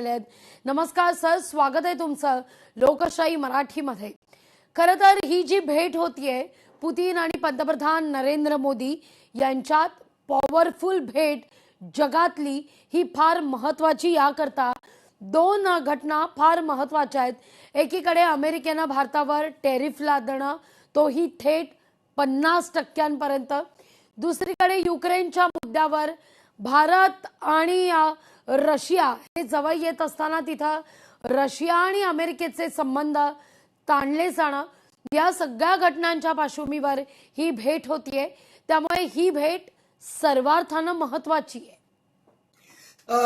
नमस्कार सर स्वागत आहे तुमचं लोकशाही मराठीमध्ये. खरं तर ही जी भेट होतीये पुतीन आणि पंतप्रधान नरेंद्र मोदी यांच्यात पॉवरफुल भेट जगातली ही फार महत्वाची याकरता दोन घटना फार महत्त्वाच्या आहेत. एकीकडे अमेरिकेनं भारतावर टेरिफ लादणं तोही थेट पन्नास टक्क्यांपर्यंत. दुसरीकडे युक्रेनच्या मुद्द्यावर भारत आणि रशिया हे जवळ येत असताना तिथं रशिया आणि अमेरिकेचे संबंध ताणले जाणं. या सगळ्या घटनांच्या पार्श्वभूमीवर ही भेट होतीये. त्यामुळे ही भेट सर्वार्थानं महत्वाची आहे.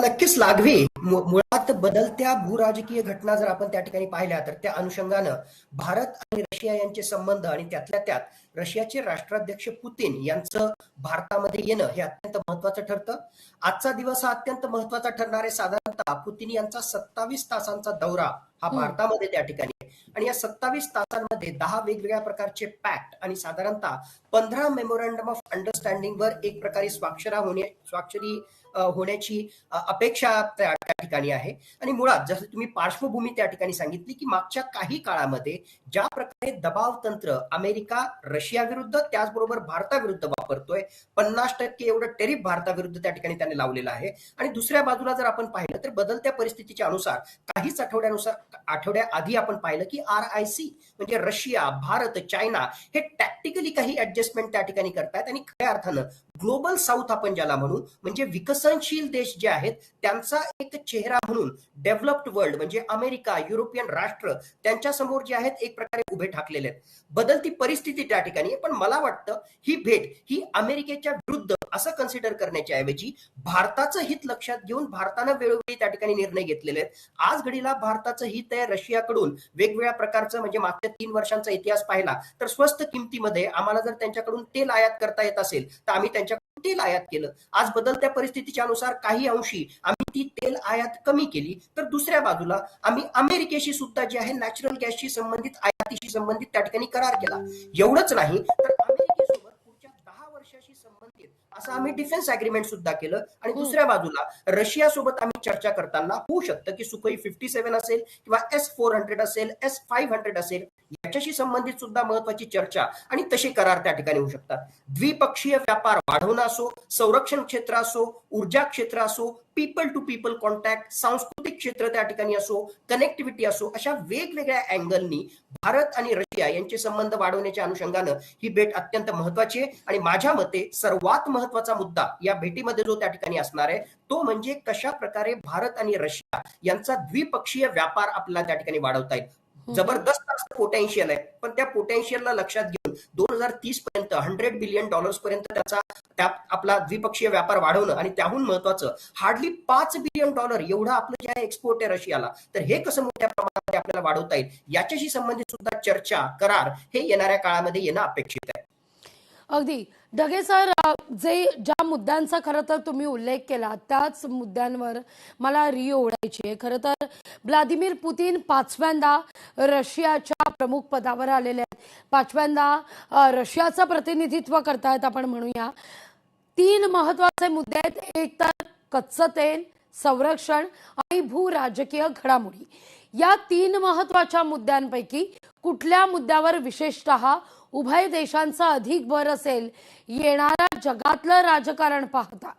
नक्कीच लागवी. मुळात बदलत्या भूराजकीय घटना जर आपण त्या ठिकाणी पाहिल्या तर त्या अनुषंगानं भारत आणि रशिया यांचे संबंध आणि त्यातल्या त्यात रशियाचे राष्ट्राध्यक्ष पुतीन यांचं भारतामध्ये येणं हे अत्यंत महत्वाचं ठरतं आजचा दिवस हा अत्यंत महत्त्वाचा ठरणार आहे साधारणतः पुतीन यांचा सत्तावीस तासांचा दौरा हा. भारतामध्ये त्या ठिकाणी. आणि या सत्तावीस तासांमध्ये दहा वेगवेगळ्या प्रकारचे पॅक्ट आणि साधारणतः पंधरा मेमोरँडम ऑफ अंडरस्टँडिंग वर एक प्रकारे स्वाक्षरा होणे स्वाक्षरी होण्याची अपेक्षा त्या ठिकाणी आहे. आणि मुळात जसं तुम्ही पार्श्वभूमी त्या ठिकाणी सांगितली की मागच्या काही काळामध्ये ज्या प्रकारे दबाव तंत्र अमेरिका रशिया विरुद्ध त्याचबरोबर भारताविरुद्ध वापरतोय पन्नास टक्के एवढं टेरिफ भारताविरुद्ध त्या ठिकाणी त्याने लावलेलं आहे. आणि दुसऱ्या बाजूला जर आपण पाहिलं तर बदलत्या परिस्थितीच्या अनुसार काहीच आठवड्यानुसार आठवड्या आधी आपण पाहिलं की आर आय सी म्हणजे रशिया भारत चायना हे टॅक्टिकली काही ऍडजस्टमेंट त्या ठिकाणी करतायत आणि खऱ्या अर्थानं ग्लोबल साऊथ आपण ज्याला म्हणू म्हणजे विकसनशील देश जे आहेत त्यांचा एक चेहरा म्हणून डेव्हलप्ड वर्ल्ड म्हणजे अमेरिका युरोपियन राष्ट्र त्यांच्यासमोर जे आहेत एक प्रकारे उभे ठाकलेले आहेत. बदलती परिस्थिती त्या ठिकाणी पण मला वाटतं ही भेट ही अमेरिकेच्या विरुद्ध असं कन्सिडर करण्याच्या ऐवजी भारताचं हित लक्षात घेऊन भारतानं वेळोवेळी त्या ठिकाणी निर्णय घेतलेले आहेत. आज घडीला भारताचं हित आहे रशियाकडून वेगवेगळ्या प्रकारचं म्हणजे मागच्या तीन वर्षांचा इतिहास पाहिला तर स्वस्त किमतीमध्ये आम्हाला जर त्यांच्याकडून तेल आयात करता येत असेल तर आम्ही त्यांच्या तेल आयात केलं. आज बदलत्या परिस्थितीच्या अनुसार काही अंशी आम्ही ती तेल आयात कमी केली. तर दुसऱ्या बाजूला आम्ही अमेरिकेशी सुद्धा जे आहे नॅचरल गॅसशी संबंधित आयातीशी संबंधित त्या ठिकाणी करार केला. एवढंच नाही तर अमेरिकेसोबत पुढच्या दहा वर्षाशी संबंधित असं आम्ही डिफेन्स अग्रीमेंट सुद्धा केलं. आणि हम्म. दुसऱ्या बाजूला रशिया सोबत आम्ही चर्चा करताना होऊ शकतं की सुखोई फिफ्टी सेव्हन असेल किंवा एस फोर हंड्रेड असेल एस फाईव्ह हंड्रेड असेल याच्याशी संबंधित सुद्धा महत्वाची चर्चा आणि तसे करार त्या ठिकाणी होऊ शकतात. द्विपक्षीय व्यापार वाढवणं असो संरक्षण क्षेत्र असो ऊर्जा क्षेत्र असो पीपल टू पीपल कॉन्टॅक्ट सांस्कृतिक क्षेत्र त्या ठिकाणी असो कनेक्टिव्हिटी असो अशा वेगवेगळ्या अँगलनी भारत आणि रशिया यांचे संबंध वाढवण्याच्या अनुषंगानं ही भेट अत्यंत महत्वाची आहे. आणि माझ्या मते सर्वात महत्त्वाचा मुद्दा या भेटीमध्ये जो त्या ठिकाणी असणार आहे तो म्हणजे कशा प्रकारे भारत आणि रशिया यांचा द्विपक्षीय व्यापार आपल्याला त्या ठिकाणी वाढवता येईल. हो. जबरदस्त असं पोटेन्शियल आहे. पण त्या पोटेन्शियलला लक्षात घेऊन दोन हजार तीस पर्यंत हंड्रेड बिलियन डॉलर्स पर्यंत त्याचा त्या आपला द्विपक्षीय व्यापार वाढवणं आणि त्याहून महत्वाचं हार्डली पाच बिलियन डॉलर एवढं आपलं जे आहे एक्सपोर्ट आहे रशियाला तर हे कसं मोठ्या प्रमाणात आपल्याला वाढवता येईल? याच्याशी संबंधित सुद्धा चर्चा करार हे येणाऱ्या काळामध्ये येणं अपेक्षित आहे. अगदी. ढगे सर जे ज्या मुद्द्यांचा खरं तर तुम्ही उल्लेख केला त्याच मुद्द्यांवर मला री ओढायची आहे. खरं तर व्लादिमीर पुतीन पाचव्यांदा रशियाच्या प्रमुख पदावर आलेले आहेत. पाचव्यांदा रशियाचं प्रतिनिधित्व करतायत आपण म्हणूया. तीन महत्त्वाचे मुद्दे आहेत. एक तर कच्चं तेल संरक्षण आणि भू राजकीय घडामोडी. या तीन महत्त्वाच्या मुद्द्यांपैकी कुठल्या मुद्द्यावर विशेषतः उभय देशांचा अधिक भर असेल येणाऱ्या जगातलं राजकारण पाहता.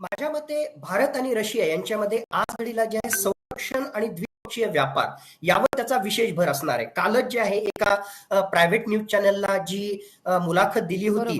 माझ्या मते भारत आणि रशिया यांच्यामध्ये आज घडीला जे आहे संरक्षण आणि द्विपक्षीय व्यापार यावर त्याचा विशेष भर असणार आहे. कालच जे आहे एका प्रायव्हेट न्यूज चॅनलला जी मुलाखत दिली होती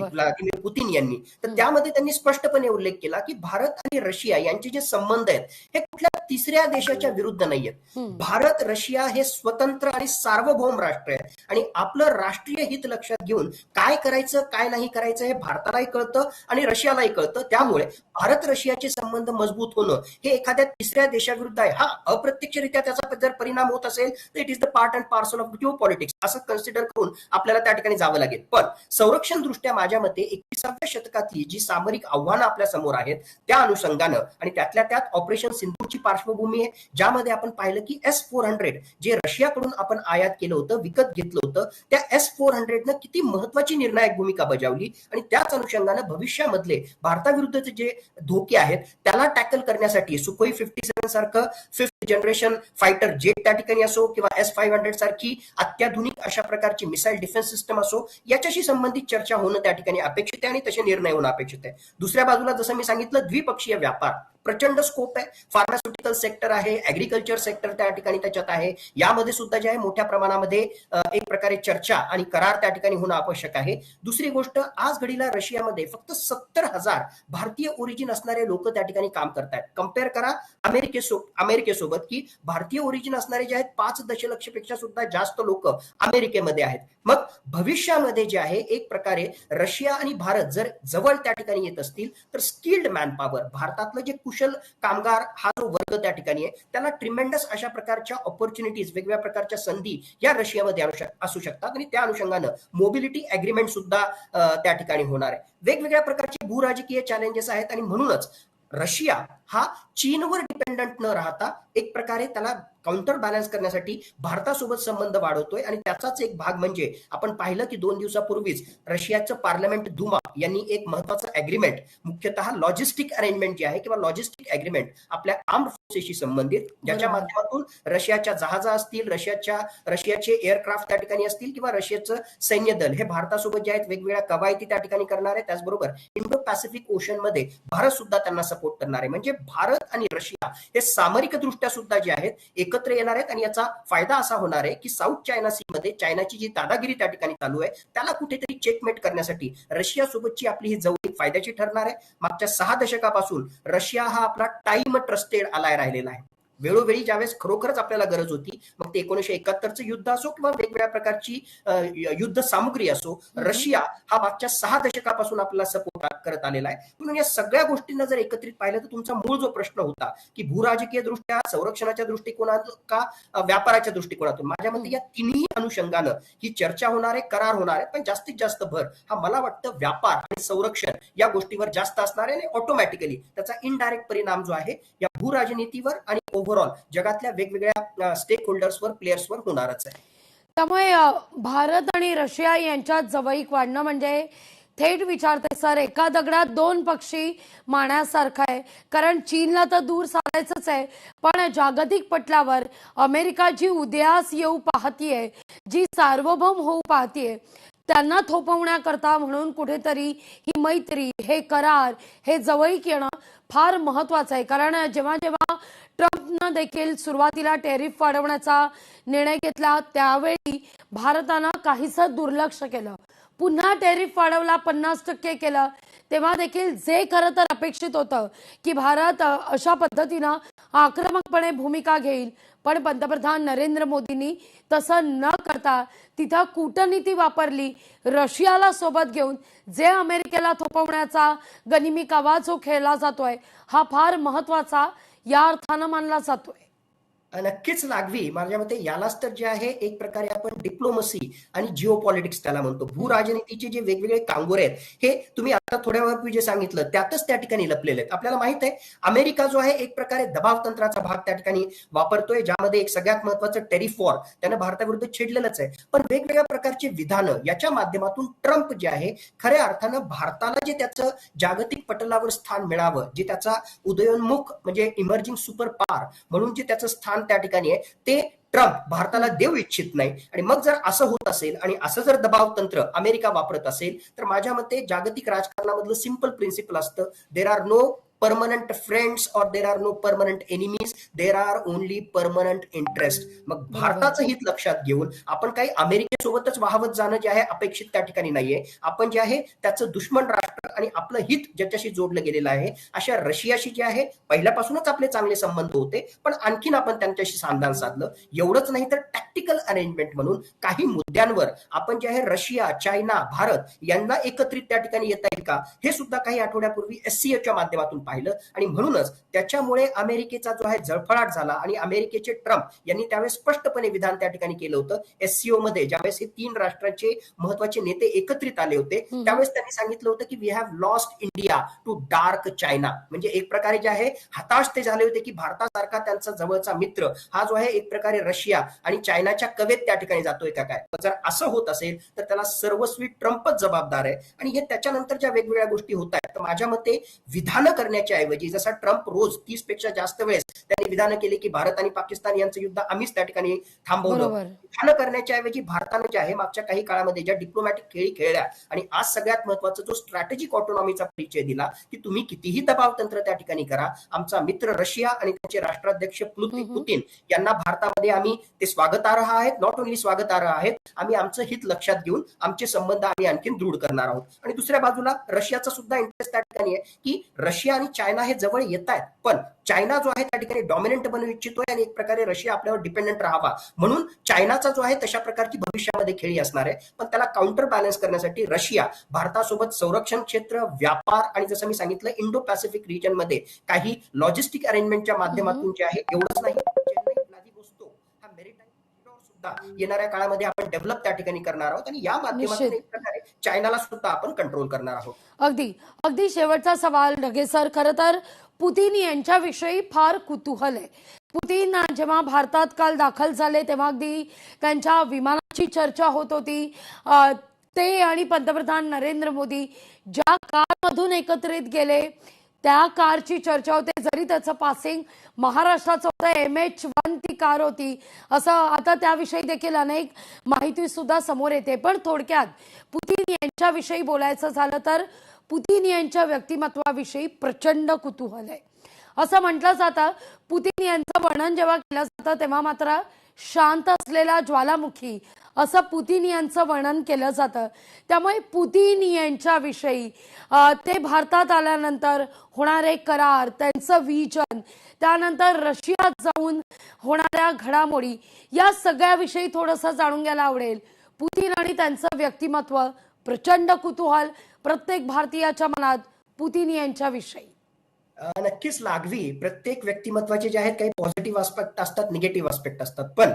पुतीन यांनी. तर. त्यामध्ये त्यांनी स्पष्टपणे उल्लेख केला की भारत आणि रशिया यांचे जे संबंध आहेत हे कुठल्या तिसऱ्या देशाच्या विरुद्ध नाही आहेत हम्म. भारत रशिया हे स्वतंत्र आणि सार्वभौम राष्ट्र आहे आणि आपलं राष्ट्रीय हित लक्षात घेऊन काय करायचं काय नाही करायचं हे भारतालाही कळतं आणि रशियालाही कळतं. त्यामुळे भारत रशियाचे संबंध मजबूत होणं हे एखाद्या तिसऱ्या देशाविरुद्ध आहे. हा अप्रत्यक्षरित्या त्याचा जर परिणाम होत असेल तर it is the part and parcel of geopolitics असं कन्सिडर करून आपल्याला त्या ठिकाणी जावं लागेल. पण संरक्षण दृष्ट्या माझ्या मते एकविसाव्या शतकातली जी सामरिक आव्हानं आपल्यासमोर आहेत त्या अनुषंगानं आणि त्यातल्या त्यात ऑपरेशन सिंधूची पार्श्वभूमी आहे ज्यामध्ये आपण पाहिलं की एस फोर हंड्रेड जे रशियाकडून आपण आयात केलं होतं विकत घेतलं होतं त्या एस फोर हंड्रेडनं किती महत्वाची निर्णायक भूमिका बजावली आणि त्याच अनुषंगानं भविष्यामधले भारताविरुद्धचे जे धोके आहेत त्याला टॅकल करण्यासाठी सुखोई फिफ्टी सेव्हन सारखं जनरेशन फायटर जेट त्या ठिकाणी असो किंवा एस फाईव्ह हंड्रेड सारखी अत्याधुनिक अशा प्रकारची मिसाईल डिफेन्स सिस्टम असो याच्याशी संबंधित चर्चा होणं त्या ठिकाणी अपेक्षित आहे आणि तसे निर्णय होणं अपेक्षित आहे. दुसऱ्या बाजूला जसं मी सांगितलं द्विपक्षीय व्यापार. प्रचंड स्कोप आहे. फार्मास्युटिकल सेक्टर आहे ऍग्रिकल्चर सेक्टर त्या ठिकाणी त्याच्यात आहे. यामध्ये सुद्धा जे आहे मोठ्या प्रमाणामध्ये एक प्रकारे चर्चा आणि करार त्या ठिकाणी होणं आवश्यक आहे. दुसरी गोष्ट आज घडीला रशियामध्ये फक्त सत्तर हजार भारतीय ओरिजिन असणारे लोक त्या ठिकाणी काम करतायत. कंपेअर करा अमेरिकेसो अमेरिकेसोबत की भारतीय ओरिजिन असणारे जे आहेत पाच दशलक्षपेक्षा सुद्धा जास्त लोक अमेरिकेमध्ये आहेत. मग भविष्यामध्ये जे आहे एक प्रकारे रशिया आणि भारत जर जवळ त्या ठिकाणी येत असतील तर स्किल्ड मॅन पॉवर भारतातलं जे कुशल कामगार हा जो वर्ग त्या ठिकाणी आहे त्याला ट्रिमेंडस अशा प्रकारच्या ऑपॉर्च्युनिटीज वेगवेगळ्या प्रकारच्या संधी या रशियामध्ये असू शकतात. आणि त्या अनुषंगानं मोबिलिटी अग्रीमेंट सुद्धा त्या ठिकाणी होणार आहे. वेगवेगळ्या प्रकारचे भूराजकीय चॅलेंजेस आहेत. आणि म्हणूनच रशिया हा चीनवर डिपेंडंट न राहता एक प्रकारे त्याला काउंटर बॅलन्स करण्यासाठी भारतासोबत संबंध वाढवतोय आणि त्याचाच एक भाग म्हणजे आपण पाहिलं की दोन दिवसापूर्वीच रशियाचं पार्लमेंट दुमा यांनी एक महत्वाचं अग्रीमेंट मुख्यतः लॉजिस्टिक अरेंजमेंट जे आहे किंवा लॉजिस्टिक अग्रीमेंट आपल्या आर्म फोर्सेसशी संबंधित ज्याच्या. माध्यमातून रशियाच्या जहाजा असतील रशियाच्या रशियाचे एअरक्राफ्ट त्या ठिकाणी असतील किंवा रशियाचं सैन्य दल हे भारतासोबत जे आहेत वेगवेगळ्या कवायती त्या ठिकाणी करणार आहे त्याचबरोबर इंडो पॅसिफिक ओशनमध्ये भारत सुद्धा त्यांना सपोर्ट करणार आहे म्हणजे भारत आणि रशिया हे सामरिक दृष्ट्या सुद्धा जे आहेत एकत्र येणार आहेत आणि याचा फायदा असा होणार आहे की साऊथ चायना सी मध्ये चायनाची जी दादागिरी त्या ठिकाणी चालू आहे त्याला कुठेतरी चेकमेट करण्यासाठी रशिया सोबतची आपली ही जवळीक फायद्याची ठरणार आहे. मागच्या सहा दशकापासून रशिया हा आपला टाइम ट्रस्टेड आलाय राहिलेला आहे. वेळोवेळी ज्यावेळेस खरोखरच आपल्याला गरज होती मग ते एकोणीशे एकाहत्तरचं युद्ध असो किंवा वेगवेगळ्या प्रकारची युद्ध सामुग्री असो रशिया हा मागच्या सहा दशकापासून आपल्याला सपोर्ट करत आलेला आहे. म्हणून या सगळ्या गोष्टींना जर एकत्रित पाहिलं तर तुमचा मूळ जो प्रश्न होता की भूराजकीय दृष्ट्या संरक्षणाच्या दृष्टिकोनातून का व्यापाराच्या दृष्टिकोनातून? माझ्या मते या तिन्ही अनुषंगानं ही चर्चा होणार आहे करार होणार आहे पण जास्तीत जास्त भर हा मला वाटतं व्यापार आणि संरक्षण या गोष्टीवर जास्त असणार आहे आणि ऑटोमॅटिकली त्याचा इनडायरेक्ट परिणाम जो आहे या भूराजनीतीवर आणि ओव्हरऑल जगातल्या वेगवेगळ्या स्टेक होल्डर्सवर प्लेयर्सवर होणारच आहे. त्यामुळे भारत आणि रशिया यांच्यात जवळीक वाढणं म्हणजे थेट विचारते सर एका दगडात दोन पक्षी माण्यासारखा आहे. कारण चीनला तर दूर सारायचंच आहे. पण जागतिक पटलावर अमेरिका जी उदयास येऊ पाहतीये जी सार्वभौम होऊ पाहतीये त्यांना थोपवण्याकरता म्हणून कुठेतरी ही मैत्री हे करार हे जवळीक येणं फार महत्वाचं आहे. कारण जेव्हा जेव्हा ट्रम्पनं देखील सुरुवातीला टॅरिफ वाढवण्याचा निर्णय घेतला त्यावेळी भारतानं काहीसं दुर्लक्ष केलं. पुन्हा टॅरिफ वाढवला पन्नास टक्के केलं. तेव्हा देखील जे खरं तर अपेक्षित होतं की भारत अशा पद्धतीनं आक्रमकपणे भूमिका घेईल पण पंतप्रधान नरेंद्र मोदींनी तसं न करता तिथं कूटनीती वापरली रशियाला सोबत घेऊन जे अमेरिकेला थोपवण्याचा गनिमी कावा जो खेळला जातोय हा फार महत्त्वाचा या अर्थानं मानला जातोय. नक्कीच लागवी. माझ्या मते यालाच तर जे आहे एक प्रकारे आपण डिप्लोमसी आणि जिओ पॉलिटिक्स त्याला म्हणतो. भूराजनीतीचे जे वेगवेगळे कांगोरे आहेत हे तुम्ही आता थोड्या वेळापूर्वी जे सांगितलं त्यातच त्या ठिकाणी लपलेले आहेत. आपल्याला माहीत आहे अमेरिका जो आहे एक प्रकारे दबाव तंत्राचा भाग त्या ठिकाणी वापरतोय ज्यामध्ये एक सगळ्यात महत्वाचं टेरिफ वॉर त्यानं भारताविरुद्ध छेडलेलंच आहे. पण वेगवेगळ्या प्रकारचे विधानं याच्या माध्यमातून ट्रम्प जे आहे खऱ्या अर्थानं भारताला जे त्याचं जागतिक पटलावर स्थान मिळावं जे त्याचा उदयोन्मुख म्हणजे इमर्जिंग सुपर पार म्हणून जे त्याचं स्थान त्या ठिकाणी आहे ते ट्रम्प भारताला देऊ इच्छित नाही. आणि मग जर असं होत असेल आणि असं जर दबाव तंत्र अमेरिका वापरत असेल तर माझ्या मते जागतिक राजकारणामधलं सिंपल प्रिन्सिपल असतं there are no permanent friends और there are no permanent enemies there are only permanent interest मग भारताचं हित लक्षात घेऊन आपण काही अमेरिकेसोबतच वाहवत जाणं जे आहे अपेक्षित त्या ठिकाणी नाहीये. आपण जे आहे त्याचं दुश्मन आणि आपलं हित ज्याच्याशी जोडलं गेलेलं आहे अशा रशियाशी जे आहे पहिल्यापासूनच आपले चांगले संबंध होते पण आणखीन आपण त्यांच्याशी सांधान साधलं. एवढंच नाही तर टॅक्टिकल अरेंजमेंट म्हणून काही मुद्द्यांवर आपण जे आहे रशिया चायना भारत यांना एकत्रित त्या ठिकाणी येता येईल का हे सुद्धा काही आठवड्यापूर्वी एससीओच्या माध्यमातून पाहिलं. आणि म्हणूनच त्याच्यामुळे अमेरिकेचा जो आहे जळफळाट झाला आणि अमेरिकेचे ट्रम्प यांनी त्यावेळेस स्पष्टपणे विधान त्या ठिकाणी केलं होतं. एससीओ मध्ये ज्यावेळेस हे तीन राष्ट्रांचे महत्त्वाचे नेते एकत्रित आले होते. त्यावेळेस त्यांनी सांगितलं होतं की we have lost India to dark China म्हणजे एक प्रकारे जे आहे हताश ते झाले होते की भारतासारखा त्यांचा जवळचा मित्र हा जो आहे एक प्रकारे रशिया आणि चायनाच्या कवेत त्या ठिकाणी जातोय का काय? जर असं होत असेल तर त्याला सर्वस्वी ट्रम्पच जबाबदार आहे. आणि हे त्याच्यानंतर ज्या वेगवेगळ्या गोष्टी होत तर माझ्या मते विधानं करण्याच्या ऐवजी जसा ट्रम्प रोज तीसपेक्षा जास्त वेळेस त्यांनी विधानं केली की भारत आणि पाकिस्तान यांचं युद्ध आम्हीच त्या ठिकाणी थांबवलं. विधानं करण्याच्या ऐवजी भारतानं जे आहे मागच्या काही काळामध्ये ज्या डिप्लोमॅटिक खेळी खेळल्या आणि आज सगळ्यात महत्त्वाचा जो स्ट्रॅटेजिक ऑटोनॉमीचा परिचय दिला की तुम्ही कितीही दबाव तंत्र त्या ठिकाणी करा. आमचा मित्र रशिया आणि त्यांचे राष्ट्राध्यक्ष पुतिन यांना भारतामध्ये आम्ही ते स्वागतार्ह आहेत. नॉट ओन्ली स्वागतार्ह आहेत आम्ही आमचं हित लक्षात घेऊन आमचे संबंध आम्ही आणखीन दृढ करणार आहोत. आणि दुसऱ्या बाजूला रशियाचा सुद्धा त्या ठिकाणी आहे की रशिया आणि चायना हे जवळ येत आहेत. पण चायना जो आहे त्या ठिकाणी डॉमिनंट बनू इच्छितोय आणि एक प्रकारे रशिया आपल्यावर डिपेंडंट राहावा. म्हणून चायनाचा जो आहे तशा प्रकारची भविष्यामध्ये खेळी असणार आहे. पण त्याला काउंटर बॅलन्स करण्यासाठी रशिया भारतासोबत संरक्षण क्षेत्र व्यापार आणि जसं मी सांगितलं इंडो पॅसिफिक रिजनमध्ये काही लॉजिस्टिक अरेंजमेंटच्या माध्यमातून जे आहे एवढंच नाही. सुद्धा येणाऱ्या काळामध्ये आपण डेव्हलप त्या ठिकाणी करणार आहोत आणि या माध्यमातून चायनाला सुद्धा आपण कंट्रोल करणार आहोत. अगदी. अगदी शेवटचा सवाल ढगे सर. खरं तर पुतीन यांच्याविषयी फार कुतूहल आहे. पुतीन जेव्हा भारतात काल दाखल झाले तेव्हा अगदी त्यांच्या विमानाची चर्चा होत होती. ते आणि पंतप्रधान नरेंद्र मोदी ज्या कारमधून एकत्रित गेले त्या कारची चर्चा होते. जरी त्याचं पासिंग महाराष्ट्राचं होतं एम एच वन ती कार होती. असं आता त्याविषयी देखील अनेक माहिती सुद्धा समोर येते. पण थोडक्यात पुतीन यांच्याविषयी बोलायचं झालं तर पुतीन यांच्या व्यक्तिमत्वाविषयी प्रचंड कुतूहल आहे. असं म्हटलं जातं. पुतीन यांचं वर्णन जेव्हा केलं जातं तेव्हा मात्र शांत असलेला ज्वालामुखी असं पुतीन यांचं वर्णन केलं जातं. त्यामुळे पुतीन यांच्याविषयी ते भारतात आल्यानंतर होणारे करार त्यांचं विजन त्यानंतर रशियात जाऊन होणाऱ्या घडामोडी या सगळ्याविषयी थोडंसं जाणून घ्यायला आवडेल. पुतीन आणि त्यांचं व्यक्तिमत्व प्रचंड कुतूहल प्रत्येक भारतीयाच्या मनात पुतीन यांच्याविषयी. नक्कीच लागवी. प्रत्येक व्यक्तिमत्वाचे जे आहेत काही पॉझिटिव्ह आस्पेक्ट असतात निगेटिव्ह आस्पेक्ट असतात. पण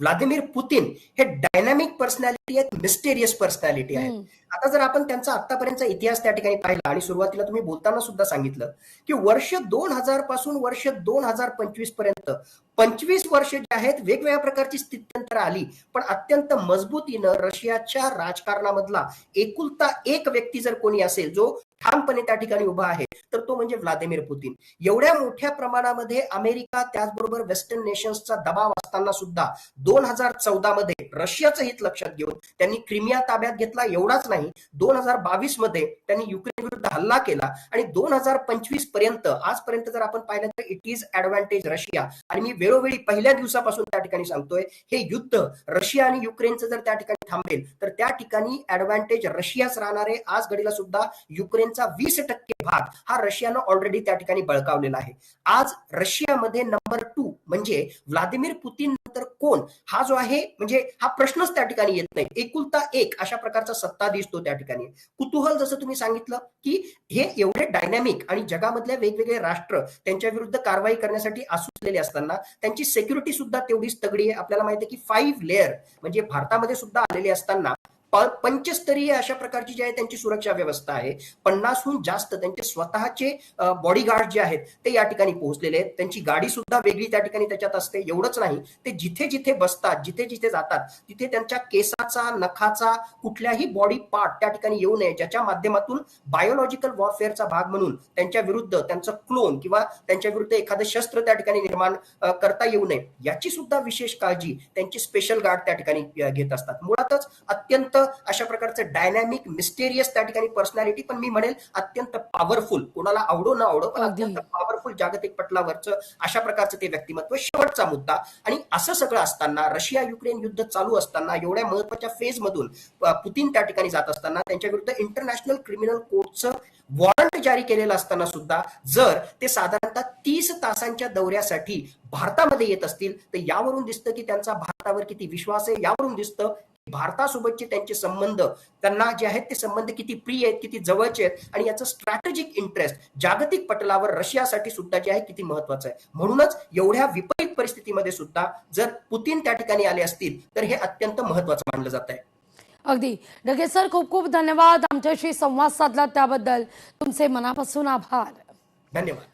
व्लादिमीर पुतीन हे डायनामिक पर्सनॅलिटी आहेत मिस्टेरियस पर्सनॅलिटी आहेत. आता जर आपण त्यांचा आतापर्यंतचा इतिहास त्या ठिकाणी पाहिला आणि सुरुवातीला तुम्ही बोलताना सुद्धा सांगितलं की वर्ष दोन हजारपासून वर्ष दोन हजार पंचवीसपर्यंत पंचवीस वर्ष जे आहेत वेगवेगळ्या प्रकारची स्थित्यंतर आली. पण अत्यंत मजबूतीनं रशियाच्या राजकारणामधला एकुलता एक व्यक्ती जर कोणी असेल जो ठामपणे त्या ठिकाणी उभा आहे तर तो म्हणजे व्लादिमीर पुतीन. एवढ्या मोठ्या प्रमाणामध्ये अमेरिका त्याचबरोबर वेस्टर्न नेशन्सचा दबाव असताना सुद्धा दोन हजार चौदा मध्ये रशियाचं हित लक्षात घेऊन त्यांनी क्रिमिया ताब्यात घेतला. एवढाच नाही दोन हजार बावीसमध्ये त्यांनी युक्रेन विरुद्ध हल्ला केला आणि दोन हजार पंचवीसपर्यंत आजपर्यंत जर आपण पाहिलं तर इट इज ऍडव्हान्टेज रशिया. आणि मी वेळोवेळी पहिल्या दिवसापासून त्या ठिकाणी सांगतोय हे युद्ध रशिया आणि युक्रेनचं जर त्या ठिकाणी थांबेल तर त्या ठिकाणी ऍडव्हान्टेज रशियाच राहणारे आज घडीला सुद्धा युक्रेनचा वीस टक्के भाग हा रशियानं ऑलरेडी त्या ठिकाणी बळकावलेला आहे. आज रशियामध्ये नंबर टू म्हणजे व्लादिमीर पुतीन नंतर कोण? हा जो आहे म्हणजे हा प्रश्नच त्या ठिकाणी येत नाही. एकुलता एक अशा प्रकारचा सत्ता दिसतो त्या ठिकाणी. कुतूहल जसं तुम्ही सांगितलं की हे एवढे डायनॅमिक आणि जगामधल्या वेगवेगळे राष्ट्र त्यांच्या विरुद्ध कारवाई करण्यासाठी आसुसलेले असताना त्यांची सेक्युरिटी सुद्धा तेवढीच तगडी आहे. आपल्याला माहिती आहे की फाईव्ह लेअर म्हणजे भारतामध्ये सुद्धा आलेले असताना पंचस्तरीय अशा प्रकारची जी आहे त्यांची सुरक्षा व्यवस्था आहे. पन्नासहून जास्त त्यांचे स्वतःचे बॉडीगार्ड जे आहेत ते या ठिकाणी पोहोचलेले आहेत. त्यांची गाडी सुद्धा वेगळी त्या ठिकाणी त्याच्यात असते. एवढंच नाही. ते जिथे जिथे बसतात जिथे जिथे जातात तिथे त्यांच्या केसाचा नखाचा कुठल्याही बॉडी पार्ट त्या ठिकाणी येऊ नये ज्याच्या माध्यमातून बायोलॉजिकल वॉरफेअरचा भाग म्हणून त्यांच्या विरुद्ध त्यांचं क्लोन किंवा त्यांच्या विरुद्ध एखादं शस्त्र त्या ठिकाणी निर्माण करता येऊ नये याची सुद्धा विशेष काळजी त्यांची स्पेशल गार्ड त्या ठिकाणी घेत असतात. मुळातच अत्यंत अशा प्रकारचं डायनॅमिक मिस्टेरियस त्या ठिकाणी पर्सनॅलिटी पण मी म्हणेल अत्यंत पॉवरफुल कोणाला आवडो न आवडो पण. अत्यंत पॉवरफुल जागतिक पटलावरचं अशा प्रकारचं ते व्यक्तिमत्व शेवटचा मुद्दा. आणि असं सगळं असताना रशिया युक्रेन युद्ध चालू असताना एवढ्या महत्त्वाच्या फेज मधून अ, पुतीन त्या ठिकाणी जात असताना त्यांच्या विरुद्ध इंटरनॅशनल क्रिमिनल कोर्टचं वॉरंट जारी केलेलं असताना सुद्धा जर ते साधारणतः तीस तासांच्या दौऱ्यासाठी भारतामध्ये येत असतील तर यावरून दिसतं की त्यांचा भारतावर किती विश्वास आहे यावरून दिसतं भारतासोबतचे त्यांचे संबंध त्यांना जे आहेत ते संबंध किती प्रिय आहेत किती जवळचे आहेत आणि याचं स्ट्रॅटेजिक इंटरेस्ट जागतिक पटलावर रशियासाठी सुद्धा जे आहे किती महत्वाचं आहे. म्हणूनच एवढ्या विपरीत परिस्थितीमध्ये सुद्धा जर पुतीन त्या ठिकाणी आले असतील तर हे अत्यंत महत्वाचं मानलं जात आहे अगदी. डगे सर खूप खूप धन्यवाद आमच्याशी संवाद साधला त्याबद्दल. तुमचे मनापासून आभार. धन्यवाद.